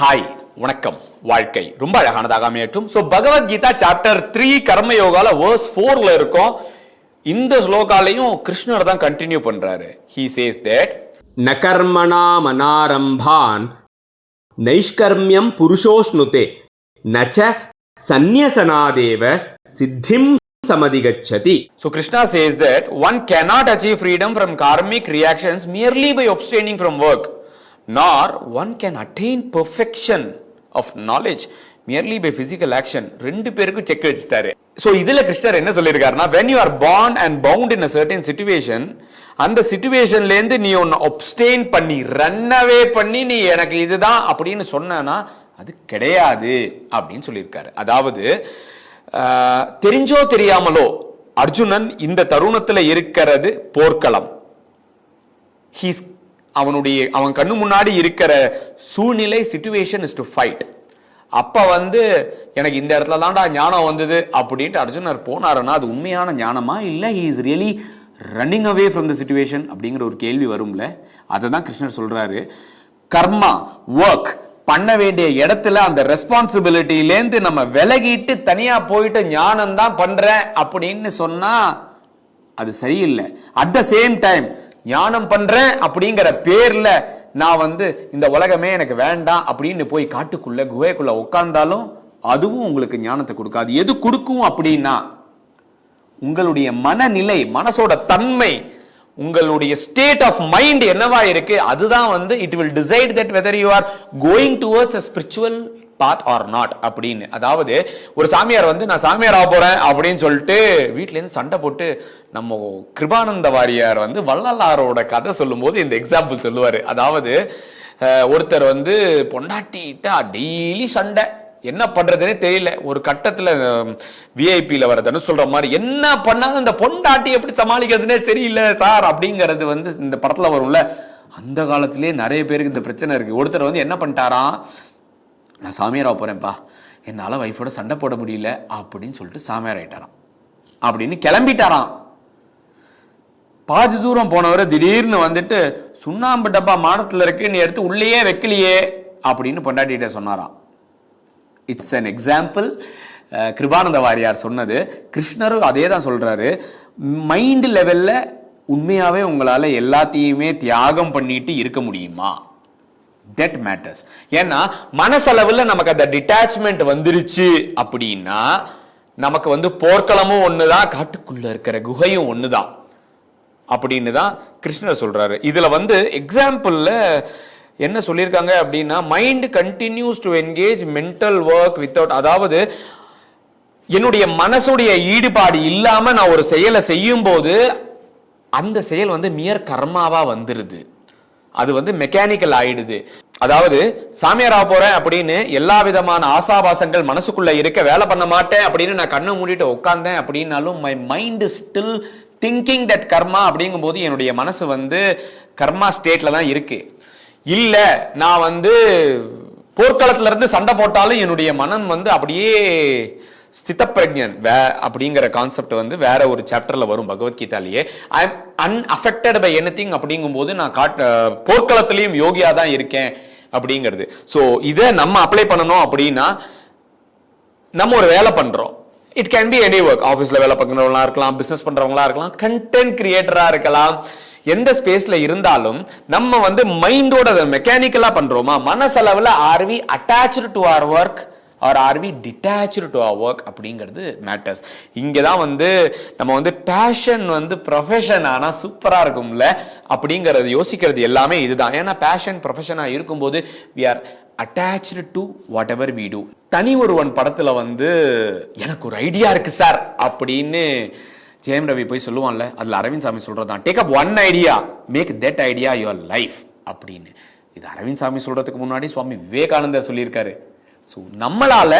Hi வணக்கம். வாழ்க்கை. ரொம்ப அழகானதாக அமையற்றும் ஸோ பகவத்கீதா சாப்டர் த்ரீ கர்மயோகால வேர்ஸ் ஃபோர்ல இருக்கும். இந்த ஸ்லோகாலையும் கிருஷ்ணர் தான் கண்டினியூ பண்ணுறாரு ஹீ சேஸ் தேட் நகர்மணா மனாரம்பான் நைஷ்கர்மியம் புருஷோஷ்ணுதே நச்ச சந்நியசனாதேவ சித்திம் சமதிகச்சதி. So Krishna says that one cannot achieve freedom from karmic reactions merely by abstaining from work nor one can attain perfection of knowledge merely by physical action ரெண்டு பேருக்கும் செக் வச்சுட்டாரு சோ இதுல கிருஷ்ணர் என்ன சொல்லியிருக்காருன்னா when you are born and bound in a certain situation அந்த சுச்சுவேஷன்லேருந்து நீ ஒன்று abstain பண்ணி ரன்னவே பண்ணி நீ எனக்கு இதுதான் அப்படின்னு சொன்னனா அது கிடையாது அப்படின்னு சொல்லியிருக்காரு. அதாவது தெரிஞ்சோ தெரியாமலோ அர்ஜுனன் இந்த தருணத்துல இருக்கிறது போர்க்களம். ஹீஸ் அவனுடைய அவன் கண்ணு முன்னாடி இருக்கிற சூழ்நிலை சிச்சுவேஷன் இஸ் டு ஃபைட் அப்போ வந்து எனக்கு இந்த இடத்துல தான்டா ஞானம் வந்தது அப்படின்ட்டு அர்ஜுனர் போனாருன்னா அது உண்மையான ஞானமா இல்லை? He is really running away from the situation அப்படிங்கிற ஒரு கேள்வி வரும்ல? அதை தான் கிருஷ்ணர் சொல்றாரு. கர்மா ஒர்க் பண்ண வேண்டிய இடத்துல அந்த ரெஸ்பான்சிபிலிட்டிலேருந்து நம்ம விலகிட்டு தனியாக போயிட்டு ஞானம் தான் பண்ணுறேன் அப்படின்னு சொன்னால் அது சரியில்லை. அட் த சேம் டைம் ஞானம் பண்றேன் அப்படிங்கிற பேர்ல நான் வந்து இந்த உலகமே எனக்கு வேண்டாம் அப்படின்னு போய் காட்டுக்குள்ள குகைக்குள்ள உட்கார்ந்தாலும் அதுவும் உங்களுக்கு ஞானத்தை கொடுக்காது. எது கொடுக்கும் அப்படின்னா உங்களுடைய மனநிலை மனசோட தன்மை உங்களுடைய ஸ்டேட் ஆஃப் மைண்ட் என்னவா இருக்கு அதுதான் வந்து it will decide that whether you are going towards a spiritual path or not அப்படின்னு. அதாவது ஒரு சாமியார் வந்து நான் சாமியார் ஆக போறேன் அப்படின்னு சொல்லிட்டு வீட்டிலேருந்து சண்டை போட்டு நம்ம கிருபானந்த வாரியார் வந்து வள்ளலாரோட கதை சொல்லும்போது இந்த எக்ஸாம்பிள் சொல்லுவார். அதாவது ஒருத்தர் வந்து பொண்டாட்டிட்டா டெய்லி சண்டை. என்ன பண்றதுனே தெரியல. ஒரு கட்டத்துல விஐபியில வரதுன்னு சொல்ற மாதிரி என்ன பண்ணாலும் இந்த பொண்டாட்டி எப்படி சமாளிக்கிறதுனே தெரியல சார் அப்படிங்கிறது வந்து இந்த படத்துல வரும்ல. அந்த காலத்திலே நிறைய பேருக்கு இந்த பிரச்சனை இருக்கு. ஒருத்தர் வந்து என்ன பண்ணிட்டாராம் நான் சாமியாராக போகிறேன்ப்பா என்னால் வைஃபோட சண்டை போட முடியல அப்படின்னு சொல்லிட்டு சாமியார் ஆகிட்டாராம் அப்படின்னு கிளம்பிட்டாராம். பாதி தூரம் போனவர் திடீர்னு வந்துட்டு சுண்ணாம்பு டப்பா மாடத்தில் இருக்கு நீ எடுத்து உள்ளேயே வைக்கலையே அப்படின்னு பொண்டாட்டிகிட்ட சொன்னாராம். It's an example Kirupananda Variyar சொன்னது. கிருஷ்ணரும் அதே தான் சொல்கிறாரு மைண்ட் லெவலில் உண்மையாகவே உங்களால் எல்லாத்தையுமே தியாகம் பண்ணிட்டு இருக்க முடியுமா? தட் மேட்டர்ஸ் ஏன்னா மனசளவில் நமக்கு அந்த டிட்டாச்மெண்ட் வந்துருச்சு அப்படின்னா நமக்கு வந்து போர்க்களமும் ஒன்று தான் காட்டுக்குள்ளே இருக்கிற குகையும் ஒன்று தான் அப்படின்னு தான் கிருஷ்ணர் சொல்கிறாரு இதில் வந்து எக்ஸாம்பிளில் என்ன சொல்லியிருக்காங்க அப்படின்னா mind continues to engage mental work without அதாவது என்னுடைய மனசுடைய ஈடுபாடு இல்லாமல் நான் ஒரு செயலை செய்யும்போது அந்த செயல் வந்து மியர் கர்மாவாக வந்துடுது அது வந்து மெக்கானிக்கல் ஆயிடுது. அதாவது சாமியார் ஆக போறேன் அப்படின்னு எல்லா விதமான ஆசாபாசங்கள் மனசுக்குள்ள இருக்க வேலை பண்ண மாட்டேன் அப்படின்னு நான் கண்ணை மூடிட்டு உட்காந்தேன் அப்படின்னாலும் my mind still thinking that karma அப்படிங்கும்போது என்னுடைய மனசு வந்து கர்மா ஸ்டேட்ல தான் இருக்கு. இல்ல நான் வந்து போர்க்களத்துல இருந்து சண்டை போட்டாலும் என்னுடைய மனம் வந்து அப்படியே ஸ்திதப்பிரஜன் வே அப்படிங்கிற கான்செப்ட் வந்து வேற ஒரு சாப்டர்ல வரும் பகவத்கீதாலேயே I am unaffected by anything அப்படிங்கும்போது நான் காட் போர்க்களத்துலேயும் போர்க்களத்திலையும் யோகியா தான் இருக்கேன் அப்படிங்கிறது. ஸோ இதை நம்ம அப்ளை பண்ணணும் அப்படின்னா நம்ம ஒரு வேலை பண்றோம். It can be any work ஆஃபீஸில் வேலை பார்க்குறவங்களா இருக்கலாம் பிஸ்னஸ் பண்ணுறவங்களா இருக்கலாம் கண்டென்ட் கிரியேட்டராக இருக்கலாம். எந்த ஸ்பேஸ்ல இருந்தாலும் நம்ம வந்து மைண்டோட மெக்கானிக்கலாக மெக்கானிக்கலா பண்றோமா? மனசளவுல are we attach to our work or are we detach to our work அப்படிங்கிறது மேட்டர்ஸ் இங்கே தான் வந்து நம்ம வந்து பேஷன் வந்து ப்ரொஃபஷன் ஆனால் சூப்பராக இருக்கும்ல? அப்படிங்கிறது யோசிக்கிறது எல்லாமே இதுதான். ஏன்னா பேஷன் ப்ரொஃபஷனாக இருக்கும்போது we are attach to whatever we do Thani Oruvan படத்தில் வந்து எனக்கு ஒரு ஐடியா இருக்குது சார் அப்படின்னு ஜெயம் ரவி போய் சொல்லுவான்ல அதில் அரவிந்த் சாமி சொல்றதுதான். Take up one idea make that idea your life அப்படின்னு. இது அரவிந்த் சாமி சொல்கிறதுக்கு முன்னாடி சுவாமி விவேகானந்தர் சொல்லியிருக்காரு. ஸோ நம்மளால்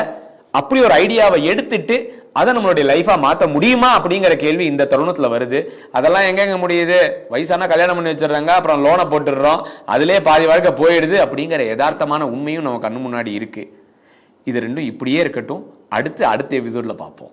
அப்படி ஒரு ஐடியாவை எடுத்துட்டு அதை நம்மளுடைய லைஃபாக மாற்ற முடியுமா அப்படிங்கிற கேள்வி இந்த தருணத்தில் வருது. அதெல்லாம் எங்கெங்க முடியுது? வயசானா கல்யாணம் பண்ணி வச்சிடுறாங்க அப்புறம் லோனை போட்டுடுறோம் அதிலே பாதி வாழ்க்கை போயிடுது அப்படிங்கிற யதார்த்தமான உண்மையும் நம்ம கண்ணு முன்னாடி இருக்குது இது ரெண்டும் இப்படியே இருக்கட்டும். அடுத்து அடுத்த எபிசோடில் பார்ப்போம்.